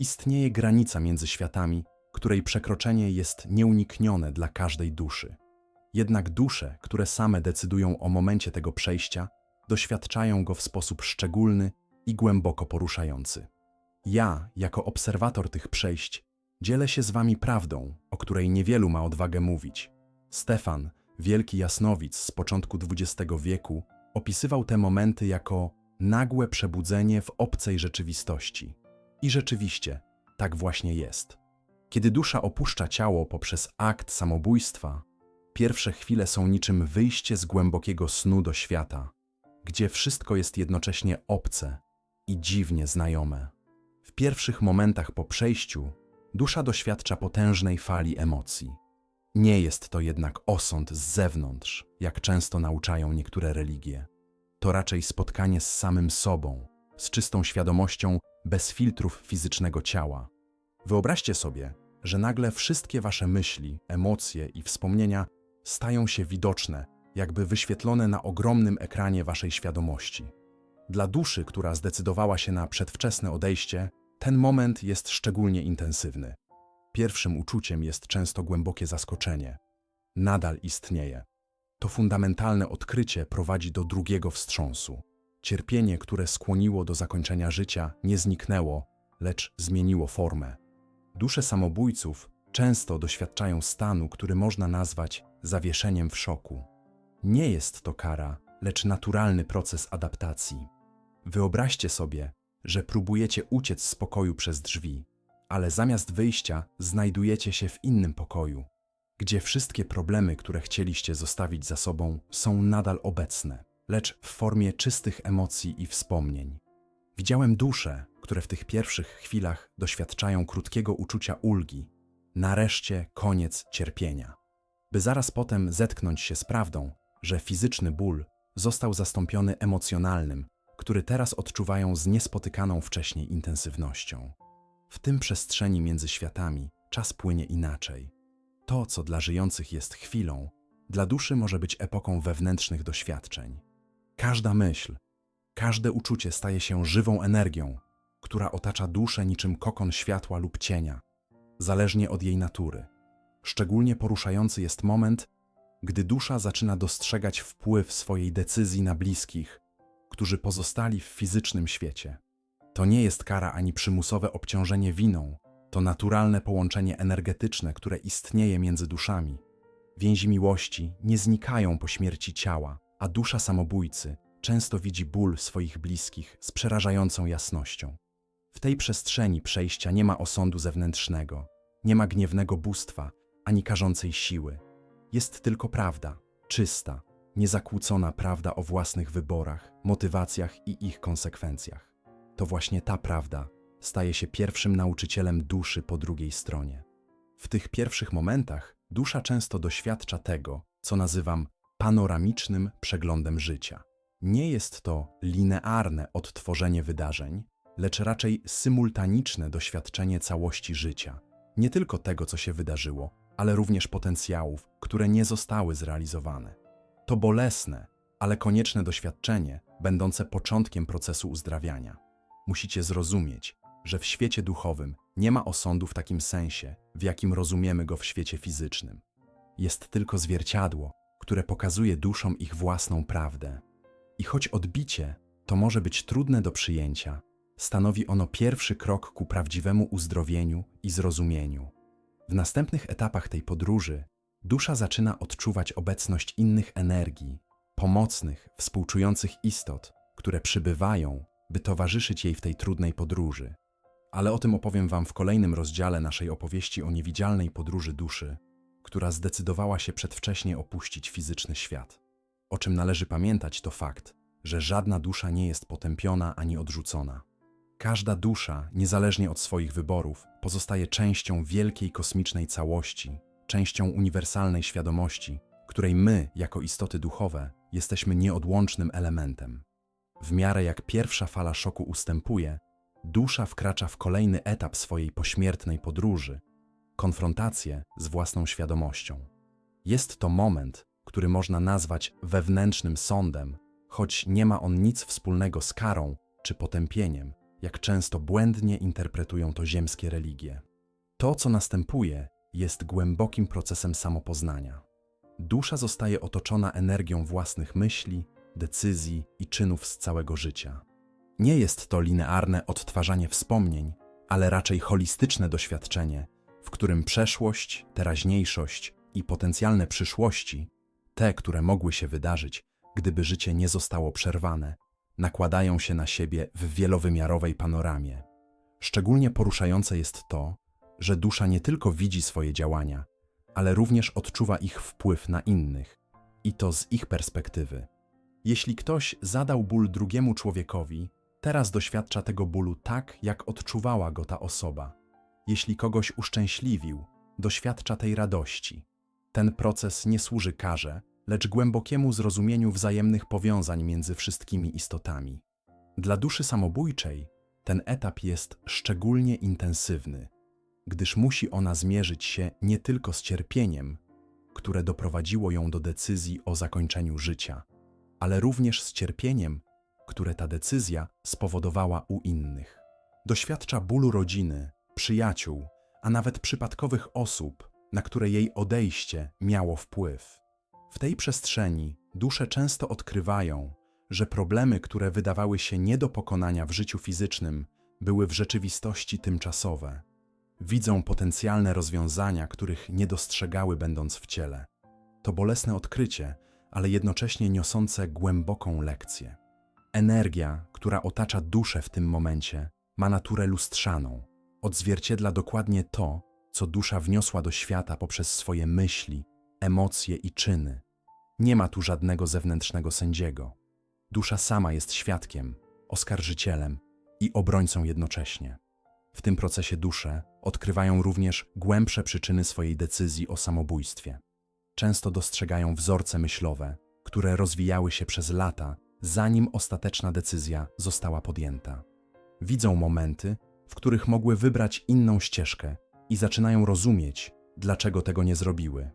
istnieje granica między światami, której przekroczenie jest nieuniknione dla każdej duszy. Jednak dusze, które same decydują o momencie tego przejścia, doświadczają go w sposób szczególny i głęboko poruszający. Ja, jako obserwator tych przejść, dzielę się z wami prawdą, o której niewielu ma odwagę mówić. Stefan, wielki jasnowic z początku XX wieku, opisywał te momenty jako nagłe przebudzenie w obcej rzeczywistości. I rzeczywiście, tak właśnie jest. Kiedy dusza opuszcza ciało poprzez akt samobójstwa, pierwsze chwile są niczym wyjście z głębokiego snu do świata, gdzie wszystko jest jednocześnie obce i dziwnie znajome. W pierwszych momentach po przejściu dusza doświadcza potężnej fali emocji. Nie jest to jednak osąd z zewnątrz, jak często nauczają niektóre religie. To raczej spotkanie z samym sobą, z czystą świadomością, bez filtrów fizycznego ciała. Wyobraźcie sobie, że nagle wszystkie wasze myśli, emocje i wspomnienia stają się widoczne, jakby wyświetlone na ogromnym ekranie waszej świadomości. Dla duszy, która zdecydowała się na przedwczesne odejście, ten moment jest szczególnie intensywny. Pierwszym uczuciem jest często głębokie zaskoczenie. Nadal istnieje. To fundamentalne odkrycie prowadzi do drugiego wstrząsu. Cierpienie, które skłoniło do zakończenia życia, nie zniknęło, lecz zmieniło formę. Dusze samobójców często doświadczają stanu, który można nazwać zawieszeniem w szoku. Nie jest to kara, lecz naturalny proces adaptacji. Wyobraźcie sobie, że próbujecie uciec z pokoju przez drzwi, ale zamiast wyjścia znajdujecie się w innym pokoju, gdzie wszystkie problemy, które chcieliście zostawić za sobą, są nadal obecne, lecz w formie czystych emocji i wspomnień. Widziałem dusze, które w tych pierwszych chwilach doświadczają krótkiego uczucia ulgi, nareszcie koniec cierpienia, by zaraz potem zetknąć się z prawdą, że fizyczny ból został zastąpiony emocjonalnym, który teraz odczuwają z niespotykaną wcześniej intensywnością. W tym przestrzeni między światami czas płynie inaczej. To, co dla żyjących jest chwilą, dla duszy może być epoką wewnętrznych doświadczeń. Każda myśl, każde uczucie staje się żywą energią, która otacza duszę niczym kokon światła lub cienia, zależnie od jej natury. Szczególnie poruszający jest moment, gdy dusza zaczyna dostrzegać wpływ swojej decyzji na bliskich, którzy pozostali w fizycznym świecie. To nie jest kara ani przymusowe obciążenie winą, to naturalne połączenie energetyczne, które istnieje między duszami. Więzi miłości nie znikają po śmierci ciała, a dusza samobójcy często widzi ból swoich bliskich z przerażającą jasnością. W tej przestrzeni przejścia nie ma osądu zewnętrznego, nie ma gniewnego bóstwa ani karzącej siły. Jest tylko prawda, czysta, niezakłócona prawda o własnych wyborach, motywacjach i ich konsekwencjach. To właśnie ta prawda staje się pierwszym nauczycielem duszy po drugiej stronie. W tych pierwszych momentach dusza często doświadcza tego, co nazywam panoramicznym przeglądem życia. Nie jest to linearne odtworzenie wydarzeń, lecz raczej symultaniczne doświadczenie całości życia. Nie tylko tego, co się wydarzyło, ale również potencjałów, które nie zostały zrealizowane. To bolesne, ale konieczne doświadczenie, będące początkiem procesu uzdrawiania. Musicie zrozumieć, że w świecie duchowym nie ma osądu w takim sensie, w jakim rozumiemy go w świecie fizycznym. Jest tylko zwierciadło, które pokazuje duszom ich własną prawdę. I choć odbicie to może być trudne do przyjęcia, stanowi ono pierwszy krok ku prawdziwemu uzdrowieniu i zrozumieniu. W następnych etapach tej podróży dusza zaczyna odczuwać obecność innych energii, pomocnych, współczujących istot, które przybywają, by towarzyszyć jej w tej trudnej podróży. Ale o tym opowiem Wam w kolejnym rozdziale naszej opowieści o niewidzialnej podróży duszy, która zdecydowała się przedwcześnie opuścić fizyczny świat. O czym należy pamiętać, to fakt, że żadna dusza nie jest potępiona ani odrzucona. Każda dusza, niezależnie od swoich wyborów, pozostaje częścią wielkiej kosmicznej całości, częścią uniwersalnej świadomości, której my, jako istoty duchowe, jesteśmy nieodłącznym elementem. W miarę jak pierwsza fala szoku ustępuje, dusza wkracza w kolejny etap swojej pośmiertnej podróży konfrontację z własną świadomością. Jest to moment, który można nazwać wewnętrznym sądem, choć nie ma on nic wspólnego z karą czy potępieniem, jak często błędnie interpretują to ziemskie religie. To, co następuje, jest głębokim procesem samopoznania. Dusza zostaje otoczona energią własnych myśli, decyzji i czynów z całego życia. Nie jest to linearne odtwarzanie wspomnień, ale raczej holistyczne doświadczenie, w którym przeszłość, teraźniejszość i potencjalne przyszłości, te, które mogły się wydarzyć, gdyby życie nie zostało przerwane, nakładają się na siebie w wielowymiarowej panoramie. Szczególnie poruszające jest to, że dusza nie tylko widzi swoje działania, ale również odczuwa ich wpływ na innych, i to z ich perspektywy. Jeśli ktoś zadał ból drugiemu człowiekowi, teraz doświadcza tego bólu tak, jak odczuwała go ta osoba. Jeśli kogoś uszczęśliwił, doświadcza tej radości. Ten proces nie służy karze, lecz głębokiemu zrozumieniu wzajemnych powiązań między wszystkimi istotami. Dla duszy samobójczej ten etap jest szczególnie intensywny, gdyż musi ona zmierzyć się nie tylko z cierpieniem, które doprowadziło ją do decyzji o zakończeniu życia, ale również z cierpieniem, które ta decyzja spowodowała u innych. Doświadcza bólu rodziny, przyjaciół, a nawet przypadkowych osób, na które jej odejście miało wpływ. W tej przestrzeni dusze często odkrywają, że problemy, które wydawały się nie do pokonania w życiu fizycznym, były w rzeczywistości tymczasowe. Widzą potencjalne rozwiązania, których nie dostrzegały będąc w ciele. To bolesne odkrycie, ale jednocześnie niosące głęboką lekcję. Energia, która otacza duszę w tym momencie, ma naturę lustrzaną. Odzwierciedla dokładnie to, co dusza wniosła do świata poprzez swoje myśli, emocje i czyny. Nie ma tu żadnego zewnętrznego sędziego. Dusza sama jest świadkiem, oskarżycielem i obrońcą jednocześnie. W tym procesie dusze odkrywają również głębsze przyczyny swojej decyzji o samobójstwie. Często dostrzegają wzorce myślowe, które rozwijały się przez lata, zanim ostateczna decyzja została podjęta. Widzą momenty, w których mogły wybrać inną ścieżkę i zaczynają rozumieć, dlaczego tego nie zrobiły.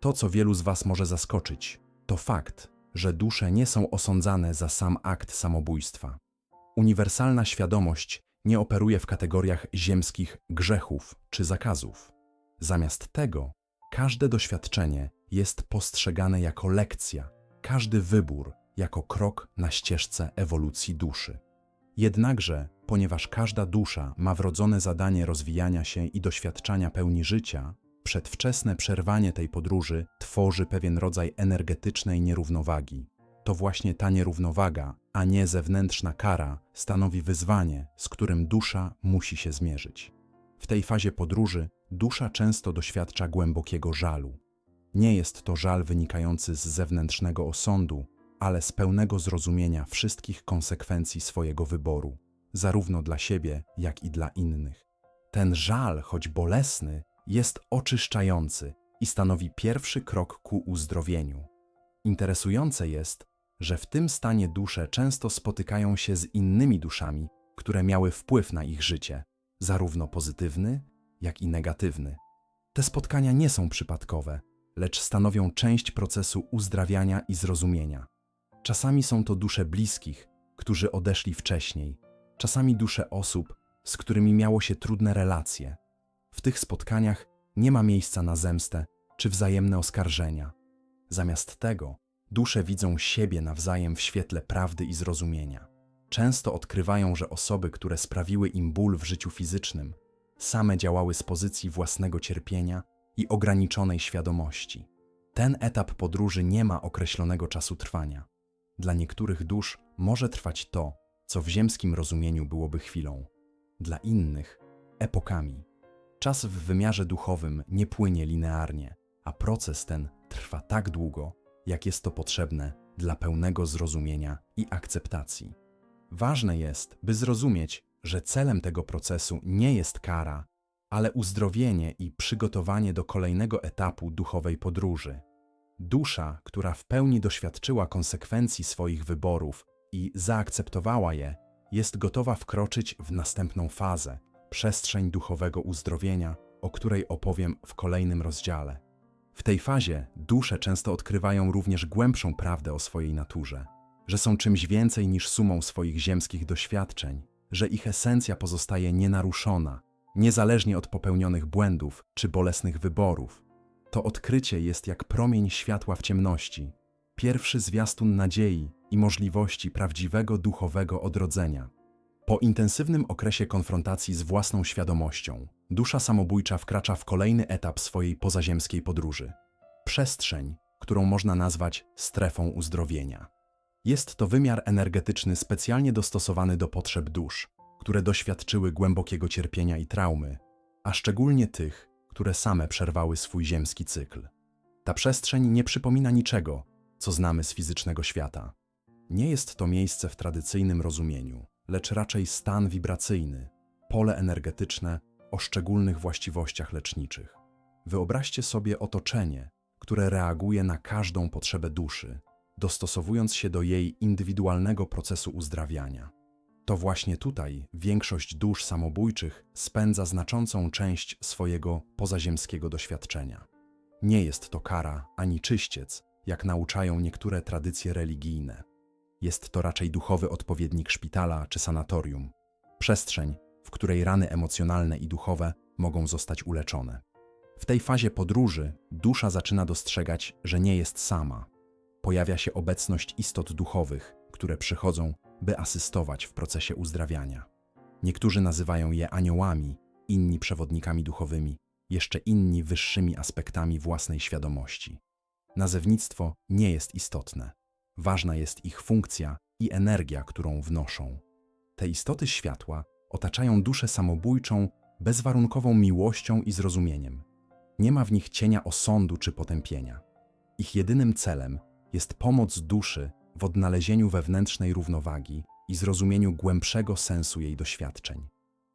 To, co wielu z Was może zaskoczyć, to fakt, że dusze nie są osądzane za sam akt samobójstwa. Uniwersalna świadomość nie operuje w kategoriach ziemskich grzechów czy zakazów. Zamiast tego, każde doświadczenie jest postrzegane jako lekcja, każdy wybór jako krok na ścieżce ewolucji duszy. Jednakże, ponieważ każda dusza ma wrodzone zadanie rozwijania się i doświadczania pełni życia, przedwczesne przerwanie tej podróży tworzy pewien rodzaj energetycznej nierównowagi. To właśnie ta nierównowaga, a nie zewnętrzna kara, stanowi wyzwanie, z którym dusza musi się zmierzyć. W tej fazie podróży dusza często doświadcza głębokiego żalu. Nie jest to żal wynikający z zewnętrznego osądu, ale z pełnego zrozumienia wszystkich konsekwencji swojego wyboru, zarówno dla siebie, jak i dla innych. Ten żal, choć bolesny, jest oczyszczający i stanowi pierwszy krok ku uzdrowieniu. Interesujące jest, że w tym stanie dusze często spotykają się z innymi duszami, które miały wpływ na ich życie, zarówno pozytywny, jak i negatywny. Te spotkania nie są przypadkowe, lecz stanowią część procesu uzdrawiania i zrozumienia. Czasami są to dusze bliskich, którzy odeszli wcześniej, czasami dusze osób, z którymi miało się trudne relacje. W tych spotkaniach nie ma miejsca na zemstę czy wzajemne oskarżenia. Zamiast tego, dusze widzą siebie nawzajem w świetle prawdy i zrozumienia. Często odkrywają, że osoby, które sprawiły im ból w życiu fizycznym, same działały z pozycji własnego cierpienia i ograniczonej świadomości. Ten etap podróży nie ma określonego czasu trwania. Dla niektórych dusz może trwać to, co w ziemskim rozumieniu byłoby chwilą, dla innych epokami. Czas w wymiarze duchowym nie płynie linearnie, a proces ten trwa tak długo, jak jest to potrzebne dla pełnego zrozumienia i akceptacji. Ważne jest, by zrozumieć, że celem tego procesu nie jest kara, ale uzdrowienie i przygotowanie do kolejnego etapu duchowej podróży. Dusza, która w pełni doświadczyła konsekwencji swoich wyborów i zaakceptowała je, jest gotowa wkroczyć w następną fazę przestrzeń duchowego uzdrowienia, o której opowiem w kolejnym rozdziale. W tej fazie dusze często odkrywają również głębszą prawdę o swojej naturze, że są czymś więcej niż sumą swoich ziemskich doświadczeń, że ich esencja pozostaje nienaruszona, niezależnie od popełnionych błędów czy bolesnych wyborów. To odkrycie jest jak promień światła w ciemności, pierwszy zwiastun nadziei i możliwości prawdziwego duchowego odrodzenia. Po intensywnym okresie konfrontacji z własną świadomością, dusza samobójcza wkracza w kolejny etap swojej pozaziemskiej podróży przestrzeń, którą można nazwać strefą uzdrowienia. Jest to wymiar energetyczny specjalnie dostosowany do potrzeb dusz, które doświadczyły głębokiego cierpienia i traumy, a szczególnie tych, które same przerwały swój ziemski cykl. Ta przestrzeń nie przypomina niczego, co znamy z fizycznego świata. Nie jest to miejsce w tradycyjnym rozumieniu, lecz raczej stan wibracyjny, pole energetyczne o szczególnych właściwościach leczniczych. Wyobraźcie sobie otoczenie, które reaguje na każdą potrzebę duszy, dostosowując się do jej indywidualnego procesu uzdrawiania. To właśnie tutaj większość dusz samobójczych spędza znaczącą część swojego pozaziemskiego doświadczenia. Nie jest to kara ani czyściec, jak nauczają niektóre tradycje religijne. Jest to raczej duchowy odpowiednik szpitala czy sanatorium, przestrzeń, w której rany emocjonalne i duchowe mogą zostać uleczone. W tej fazie podróży dusza zaczyna dostrzegać, że nie jest sama. Pojawia się obecność istot duchowych, które przychodzą, by asystować w procesie uzdrawiania. Niektórzy nazywają je aniołami, inni przewodnikami duchowymi, jeszcze inni wyższymi aspektami własnej świadomości. Nazewnictwo nie jest istotne. Ważna jest ich funkcja i energia, którą wnoszą. Te istoty światła otaczają duszę samobójczą bezwarunkową miłością i zrozumieniem. Nie ma w nich cienia osądu czy potępienia. Ich jedynym celem jest pomoc duszy w odnalezieniu wewnętrznej równowagi i zrozumieniu głębszego sensu jej doświadczeń.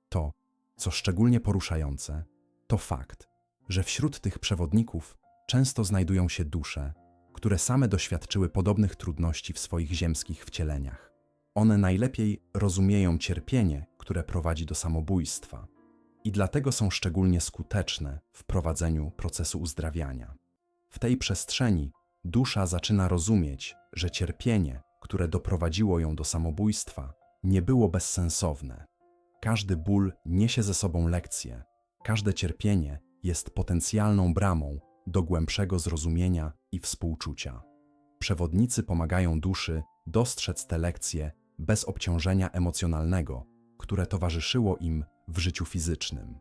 To, co szczególnie poruszające, to fakt, że wśród tych przewodników często znajdują się dusze, które same doświadczyły podobnych trudności w swoich ziemskich wcieleniach. One najlepiej rozumieją cierpienie, które prowadzi do samobójstwa i dlatego są szczególnie skuteczne w prowadzeniu procesu uzdrawiania. W tej przestrzeni dusza zaczyna rozumieć, że cierpienie, które doprowadziło ją do samobójstwa, nie było bezsensowne. Każdy ból niesie ze sobą lekcję, każde cierpienie jest potencjalną bramą do głębszego zrozumienia i współczucia. Przewodnicy pomagają duszy dostrzec te lekcje bez obciążenia emocjonalnego, które towarzyszyło im w życiu fizycznym.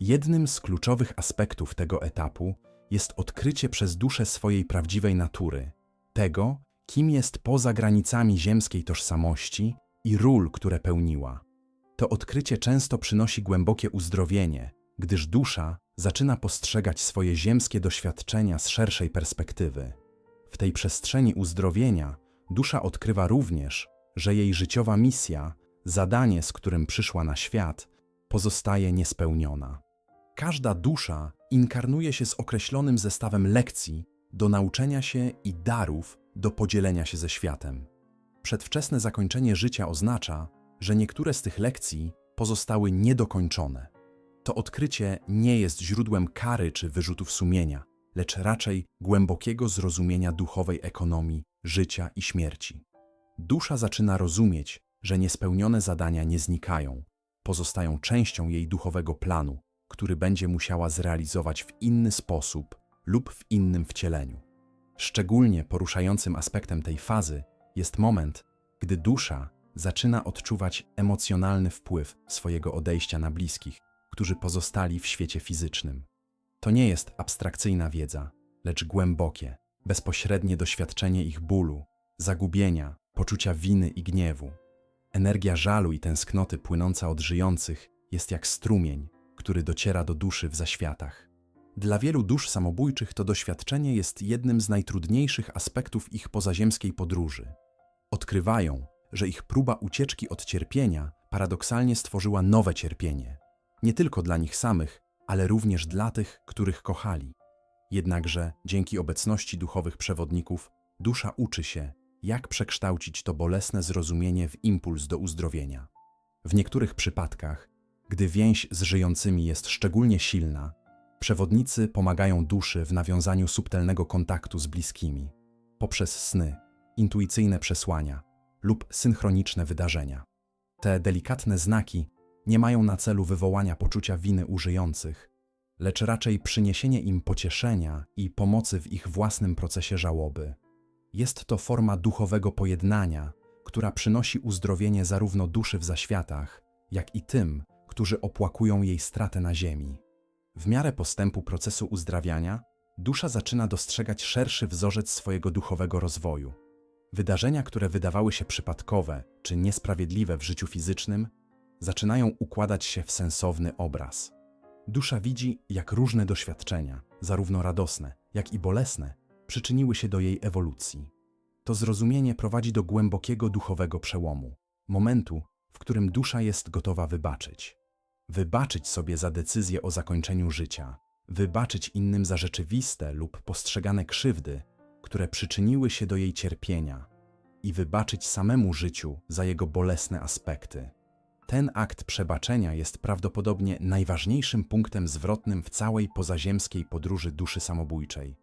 Jednym z kluczowych aspektów tego etapu jest odkrycie przez duszę swojej prawdziwej natury, tego, kim jest poza granicami ziemskiej tożsamości i ról, które pełniła. To odkrycie często przynosi głębokie uzdrowienie, gdyż dusza zaczyna postrzegać swoje ziemskie doświadczenia z szerszej perspektywy. W tej przestrzeni uzdrowienia dusza odkrywa również, że jej życiowa misja, zadanie, z którym przyszła na świat, pozostaje niespełniona. Każda dusza inkarnuje się z określonym zestawem lekcji do nauczenia się i darów do podzielenia się ze światem. Przedwczesne zakończenie życia oznacza, że niektóre z tych lekcji pozostały niedokończone. To odkrycie nie jest źródłem kary czy wyrzutów sumienia, lecz raczej głębokiego zrozumienia duchowej ekonomii życia i śmierci. Dusza zaczyna rozumieć, że niespełnione zadania nie znikają, pozostają częścią jej duchowego planu, który będzie musiała zrealizować w inny sposób lub w innym wcieleniu. Szczególnie poruszającym aspektem tej fazy jest moment, gdy dusza zaczyna odczuwać emocjonalny wpływ swojego odejścia na bliskich, którzy pozostali w świecie fizycznym. To nie jest abstrakcyjna wiedza, lecz głębokie, bezpośrednie doświadczenie ich bólu, zagubienia, poczucia winy i gniewu. Energia żalu i tęsknoty płynąca od żyjących jest jak strumień, który dociera do duszy w zaświatach. Dla wielu dusz samobójczych to doświadczenie jest jednym z najtrudniejszych aspektów ich pozaziemskiej podróży. Odkrywają, że ich próba ucieczki od cierpienia paradoksalnie stworzyła nowe cierpienie, nie tylko dla nich samych, ale również dla tych, których kochali. Jednakże dzięki obecności duchowych przewodników dusza uczy się, jak przekształcić to bolesne zrozumienie w impuls do uzdrowienia. W niektórych przypadkach, gdy więź z żyjącymi jest szczególnie silna, przewodnicy pomagają duszy w nawiązaniu subtelnego kontaktu z bliskimi poprzez sny, intuicyjne przesłania lub synchroniczne wydarzenia. Te delikatne znaki nie mają na celu wywołania poczucia winy u żyjących, lecz raczej przyniesienie im pocieszenia i pomocy w ich własnym procesie żałoby. Jest to forma duchowego pojednania, która przynosi uzdrowienie zarówno duszy w zaświatach, jak i tym, którzy opłakują jej stratę na ziemi. W miarę postępu procesu uzdrawiania, dusza zaczyna dostrzegać szerszy wzorzec swojego duchowego rozwoju. Wydarzenia, które wydawały się przypadkowe czy niesprawiedliwe w życiu fizycznym, zaczynają układać się w sensowny obraz. Dusza widzi, jak różne doświadczenia, zarówno radosne, jak i bolesne, przyczyniły się do jej ewolucji. To zrozumienie prowadzi do głębokiego duchowego przełomu, momentu, w którym dusza jest gotowa wybaczyć. Wybaczyć sobie za decyzję o zakończeniu życia, wybaczyć innym za rzeczywiste lub postrzegane krzywdy, które przyczyniły się do jej cierpienia, i wybaczyć samemu życiu za jego bolesne aspekty. Ten akt przebaczenia jest prawdopodobnie najważniejszym punktem zwrotnym w całej pozaziemskiej podróży duszy samobójczej.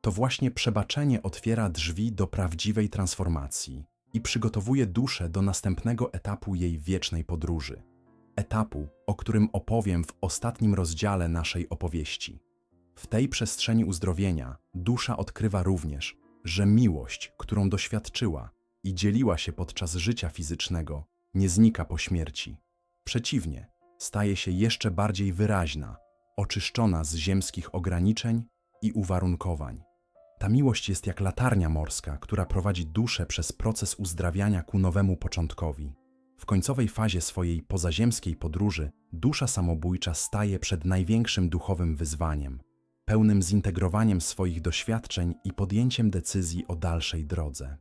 To właśnie przebaczenie otwiera drzwi do prawdziwej transformacji i przygotowuje duszę do następnego etapu jej wiecznej podróży. Etapu, o którym opowiem w ostatnim rozdziale naszej opowieści. W tej przestrzeni uzdrowienia dusza odkrywa również, że miłość, którą doświadczyła i dzieliła się podczas życia fizycznego, nie znika po śmierci. Przeciwnie, staje się jeszcze bardziej wyraźna, oczyszczona z ziemskich ograniczeń i uwarunkowań. Ta miłość jest jak latarnia morska, która prowadzi duszę przez proces uzdrawiania ku nowemu początkowi. W końcowej fazie swojej pozaziemskiej podróży dusza samobójcza staje przed największym duchowym wyzwaniem, pełnym zintegrowaniem swoich doświadczeń i podjęciem decyzji o dalszej drodze.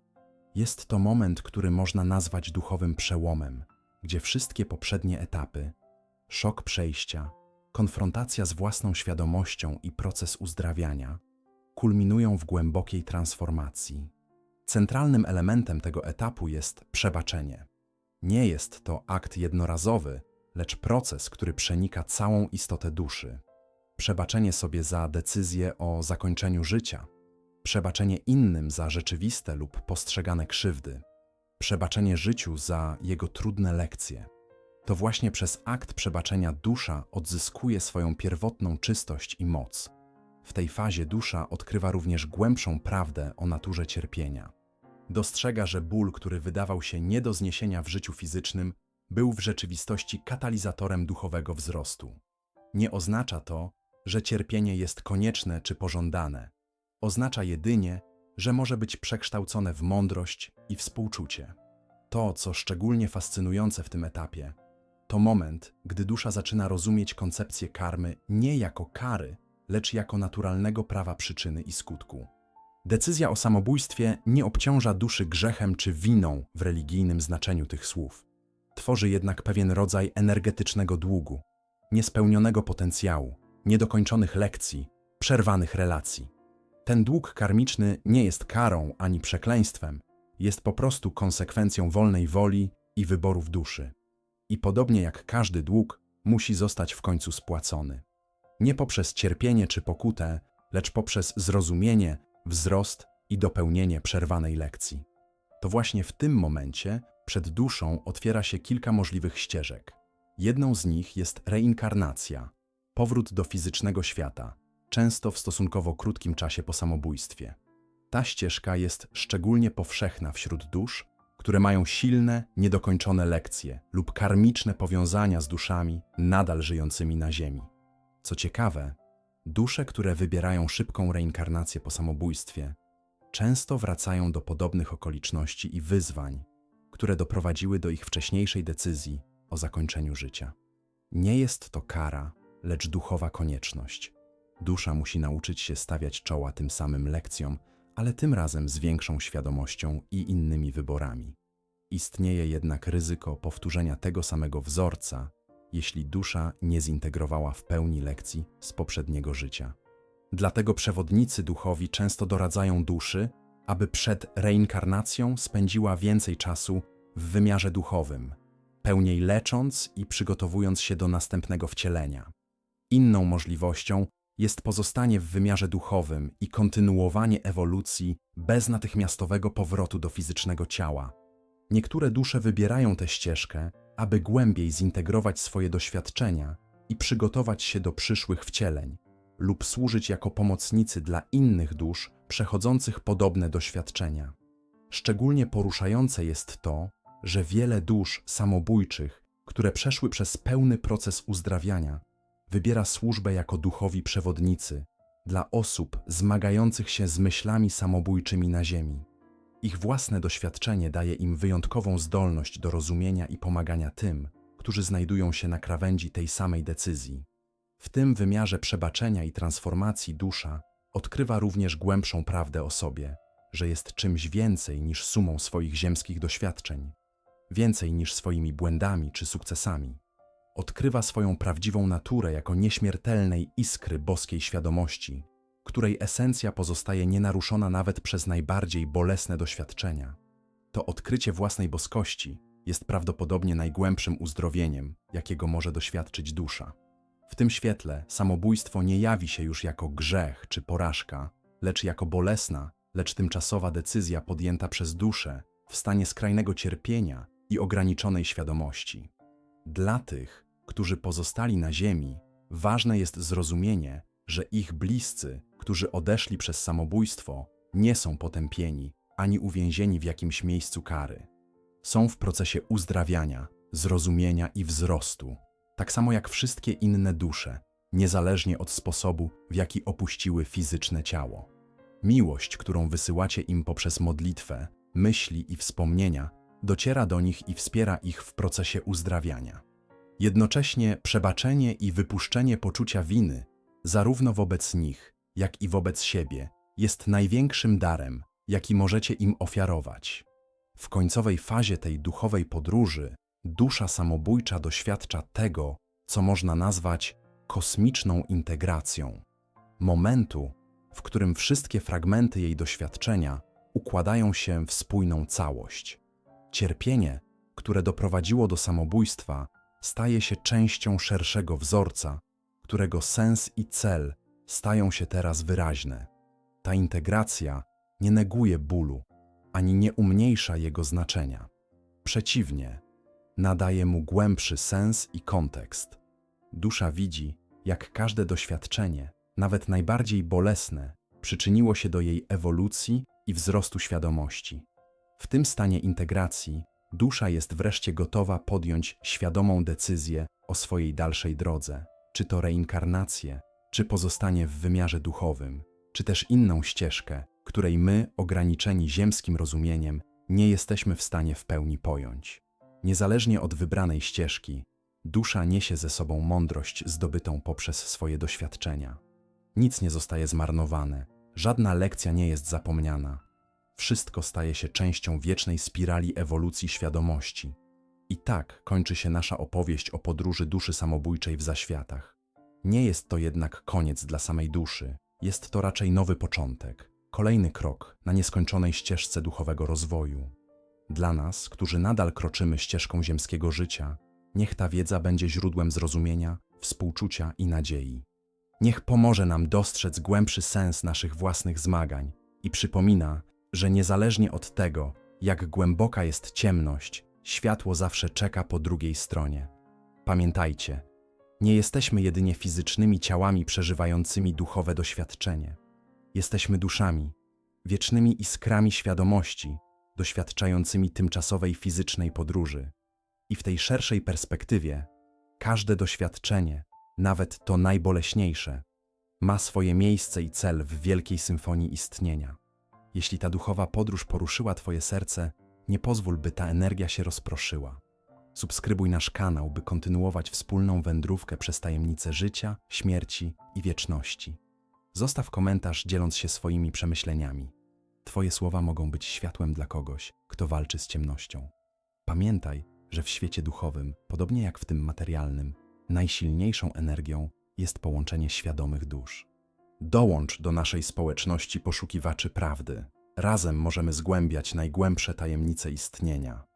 Jest to moment, który można nazwać duchowym przełomem, gdzie wszystkie poprzednie etapy szok przejścia, konfrontacja z własną świadomością i proces uzdrawiania kulminują w głębokiej transformacji. Centralnym elementem tego etapu jest przebaczenie. Nie jest to akt jednorazowy, lecz proces, który przenika całą istotę duszy. Przebaczenie sobie za decyzję o zakończeniu życia, przebaczenie innym za rzeczywiste lub postrzegane krzywdy, przebaczenie życiu za jego trudne lekcje. To właśnie przez akt przebaczenia dusza odzyskuje swoją pierwotną czystość i moc. W tej fazie dusza odkrywa również głębszą prawdę o naturze cierpienia. Dostrzega, że ból, który wydawał się nie do zniesienia w życiu fizycznym, był w rzeczywistości katalizatorem duchowego wzrostu. Nie oznacza to, że cierpienie jest konieczne czy pożądane. Oznacza jedynie, że może być przekształcone w mądrość i współczucie. To, co szczególnie fascynujące w tym etapie, to moment, gdy dusza zaczyna rozumieć koncepcję karmy nie jako kary, lecz jako naturalnego prawa przyczyny i skutku. Decyzja o samobójstwie nie obciąża duszy grzechem czy winą w religijnym znaczeniu tych słów. Tworzy jednak pewien rodzaj energetycznego długu, niespełnionego potencjału, niedokończonych lekcji, przerwanych relacji. Ten dług karmiczny nie jest karą ani przekleństwem, jest po prostu konsekwencją wolnej woli i wyborów duszy. I podobnie jak każdy dług, musi zostać w końcu spłacony. Nie poprzez cierpienie czy pokutę, lecz poprzez zrozumienie, wzrost i dopełnienie przerwanej lekcji. To właśnie w tym momencie przed duszą otwiera się kilka możliwych ścieżek. Jedną z nich jest reinkarnacja, powrót do fizycznego świata, często w stosunkowo krótkim czasie po samobójstwie. Ta ścieżka jest szczególnie powszechna wśród dusz, które mają silne, niedokończone lekcje lub karmiczne powiązania z duszami nadal żyjącymi na Ziemi. Co ciekawe, dusze, które wybierają szybką reinkarnację po samobójstwie, często wracają do podobnych okoliczności i wyzwań, które doprowadziły do ich wcześniejszej decyzji o zakończeniu życia. Nie jest to kara, lecz duchowa konieczność. Dusza musi nauczyć się stawiać czoła tym samym lekcjom, ale tym razem z większą świadomością i innymi wyborami. Istnieje jednak ryzyko powtórzenia tego samego wzorca, jeśli dusza nie zintegrowała w pełni lekcji z poprzedniego życia. Dlatego przewodnicy duchowi często doradzają duszy, aby przed reinkarnacją spędziła więcej czasu w wymiarze duchowym, pełniej lecząc i przygotowując się do następnego wcielenia. Inną możliwością jest pozostanie w wymiarze duchowym i kontynuowanie ewolucji bez natychmiastowego powrotu do fizycznego ciała. Niektóre dusze wybierają tę ścieżkę, aby głębiej zintegrować swoje doświadczenia i przygotować się do przyszłych wcieleń, lub służyć jako pomocnicy dla innych dusz przechodzących podobne doświadczenia. Szczególnie poruszające jest to, że wiele dusz samobójczych, które przeszły przez pełny proces uzdrawiania, wybiera służbę jako duchowi przewodnicy dla osób zmagających się z myślami samobójczymi na Ziemi. Ich własne doświadczenie daje im wyjątkową zdolność do rozumienia i pomagania tym, którzy znajdują się na krawędzi tej samej decyzji. W tym wymiarze przebaczenia i transformacji dusza odkrywa również głębszą prawdę o sobie, że jest czymś więcej niż sumą swoich ziemskich doświadczeń, więcej niż swoimi błędami czy sukcesami. Odkrywa swoją prawdziwą naturę jako nieśmiertelnej iskry boskiej świadomości, której esencja pozostaje nienaruszona nawet przez najbardziej bolesne doświadczenia. To odkrycie własnej boskości jest prawdopodobnie najgłębszym uzdrowieniem, jakiego może doświadczyć dusza. W tym świetle samobójstwo nie jawi się już jako grzech czy porażka, lecz jako bolesna, lecz tymczasowa decyzja podjęta przez duszę w stanie skrajnego cierpienia i ograniczonej świadomości. Dla tych, którzy pozostali na Ziemi, ważne jest zrozumienie, że ich bliscy, którzy odeszli przez samobójstwo, nie są potępieni ani uwięzieni w jakimś miejscu kary. Są w procesie uzdrawiania, zrozumienia i wzrostu, tak samo jak wszystkie inne dusze, niezależnie od sposobu, w jaki opuściły fizyczne ciało. Miłość, którą wysyłacie im poprzez modlitwę, myśli i wspomnienia, dociera do nich i wspiera ich w procesie uzdrawiania. Jednocześnie przebaczenie i wypuszczenie poczucia winy, zarówno wobec nich, jak i wobec siebie, jest największym darem, jaki możecie im ofiarować. W końcowej fazie tej duchowej podróży dusza samobójcza doświadcza tego, co można nazwać kosmiczną integracją. Momentu, w którym wszystkie fragmenty jej doświadczenia układają się w spójną całość. Cierpienie, które doprowadziło do samobójstwa, staje się częścią szerszego wzorca, którego sens i cel stają się teraz wyraźne. Ta integracja nie neguje bólu, ani nie umniejsza jego znaczenia. Przeciwnie, nadaje mu głębszy sens i kontekst. Dusza widzi, jak każde doświadczenie, nawet najbardziej bolesne, przyczyniło się do jej ewolucji i wzrostu świadomości. W tym stanie integracji dusza jest wreszcie gotowa podjąć świadomą decyzję o swojej dalszej drodze, czy to reinkarnację, czy pozostanie w wymiarze duchowym, czy też inną ścieżkę, której my, ograniczeni ziemskim rozumieniem, nie jesteśmy w stanie w pełni pojąć. Niezależnie od wybranej ścieżki, dusza niesie ze sobą mądrość zdobytą poprzez swoje doświadczenia. Nic nie zostaje zmarnowane, żadna lekcja nie jest zapomniana. Wszystko staje się częścią wiecznej spirali ewolucji świadomości. I tak kończy się nasza opowieść o podróży duszy samobójczej w zaświatach. Nie jest to jednak koniec dla samej duszy, jest to raczej nowy początek, kolejny krok na nieskończonej ścieżce duchowego rozwoju. Dla nas, którzy nadal kroczymy ścieżką ziemskiego życia, niech ta wiedza będzie źródłem zrozumienia, współczucia i nadziei. Niech pomoże nam dostrzec głębszy sens naszych własnych zmagań i przypomina, że niezależnie od tego, jak głęboka jest ciemność, światło zawsze czeka po drugiej stronie. Pamiętajcie, nie jesteśmy jedynie fizycznymi ciałami przeżywającymi duchowe doświadczenie. Jesteśmy duszami, wiecznymi iskrami świadomości, doświadczającymi tymczasowej fizycznej podróży. I w tej szerszej perspektywie każde doświadczenie, nawet to najboleśniejsze, ma swoje miejsce i cel w wielkiej symfonii istnienia. Jeśli ta duchowa podróż poruszyła Twoje serce, nie pozwól, by ta energia się rozproszyła. Subskrybuj nasz kanał, by kontynuować wspólną wędrówkę przez tajemnice życia, śmierci i wieczności. Zostaw komentarz, dzieląc się swoimi przemyśleniami. Twoje słowa mogą być światłem dla kogoś, kto walczy z ciemnością. Pamiętaj, że w świecie duchowym, podobnie jak w tym materialnym, najsilniejszą energią jest połączenie świadomych dusz. Dołącz do naszej społeczności poszukiwaczy prawdy. Razem możemy zgłębiać najgłębsze tajemnice istnienia.